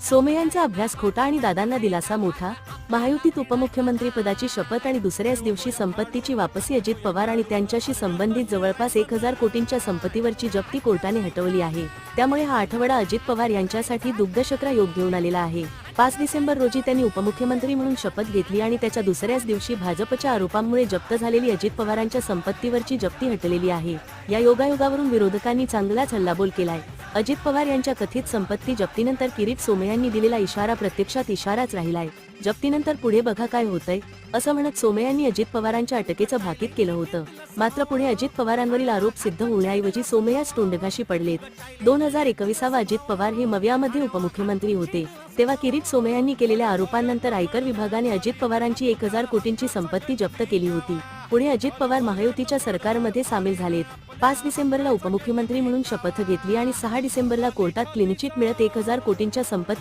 सोमय्यांचा अभ्यास खोटा आणि दादांना दिलासा मोठा महायुतीत उपमुख्यमंत्री पदाची शपथ आणि दुसऱ्याच दिवशी संपत्तीची वापसी अजित पवार आणि त्यांच्याशी संबंधित जवळपास एक हजार कोटींच्या संपत्तीवरची जप्ती कोर्टाने हटवली आहे. त्यामुळे हा आठवडा अजित पवार यांच्यासाठी दुग्धशक्रा योग घेऊन आलेला आहे. पाच डिसेंबर रोजी त्यांनी उपमुख्यमंत्री म्हणून शपथ घेतली आणि त्याच्या दुसऱ्याच दिवशी भाजपच्या आरोपांमुळे जप्त झालेली अजित पवारांच्या संपत्तीवरची जप्ती हटलेली आहे. या योगायोगावरून विरोधकांनी चांगलाच हल्लाबोल केलाय. अजित पवार यांच्या कथित संपत्ती जप्तीनंतर किरीट यांनी दिलेला इशारा प्रत्यक्षात इशाराच राहिलाय. जप्तीनंतर पुढे बघा काय होतंय असं म्हणत सोमय्यांनी अजित पवारांच्या अटकेचं भाकीत केलं होतं. मात्र पुढे अजित पवारांवरील आरोप सिद्ध होण्याऐवजी सोमय्याच तोंडघाशी पडलेत. दोन हजार एकविसावा अजित पवार हे मव्यामध्ये उपमुख्यमंत्री होते. तेव्हा किरीट सोमय्यांनी केलेल्या आरोपांनंतर आयकर विभागाने अजित पवारांची एक हजार कोटींची संपत्ती जप्त केली होती. पुढे अजित पवार महायुतीच्या सरकारमध्ये सामील झालेत. पाच डिसेंबरला उपमुख्यमंत्री म्हणून शपथ घेतली आणि सहा डिसेंबरला कोर्टात क्लिनचिट मिळत एक हजार कोटींच्या संपत्ती